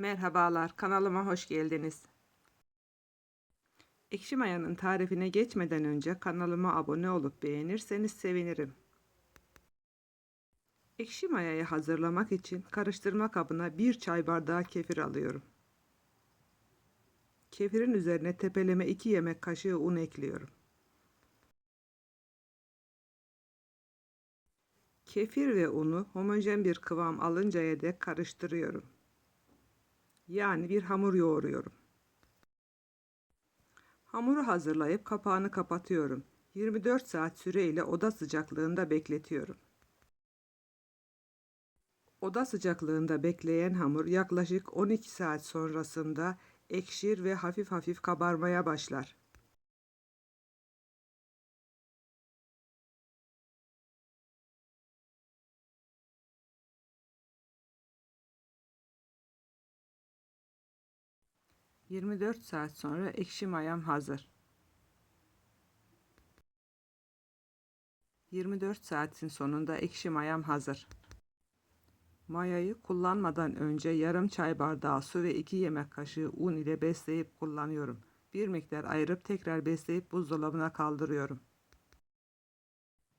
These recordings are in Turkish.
Merhabalar, kanalıma hoş geldiniz. Ekşi Maya'nın tarifine geçmeden önce kanalıma abone olup beğenirseniz sevinirim. Ekşi Maya'yı hazırlamak için karıştırma kabına bir çay bardağı kefir alıyorum. Kefirin üzerine tepeleme 2 yemek kaşığı un ekliyorum. Kefir ve unu homojen bir kıvam alıncaya dek karıştırıyorum. Yani bir hamur yoğuruyorum. Hamuru hazırlayıp kapağını kapatıyorum. 24 saat süreyle oda sıcaklığında bekletiyorum. Oda sıcaklığında bekleyen hamur yaklaşık 12 saat sonrasında ekşir ve hafif hafif kabarmaya başlar. ...24 saat sonra ekşi mayam hazır. 24 saatin sonunda ekşi mayam hazır. Mayayı kullanmadan önce yarım çay bardağı su ve 2 yemek kaşığı un ile besleyip kullanıyorum. Bir miktar ayırıp tekrar besleyip buzdolabına kaldırıyorum.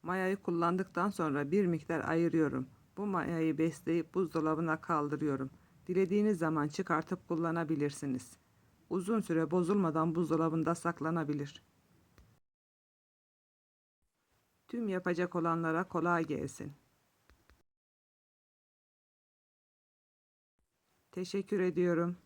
Mayayı kullandıktan sonra bir miktar ayırıyorum. Bu mayayı besleyip buzdolabına kaldırıyorum. Dilediğiniz zaman çıkartıp kullanabilirsiniz. Uzun süre bozulmadan buzdolabında saklanabilir. Tüm yapacak olanlara kolay gelsin. Teşekkür ediyorum.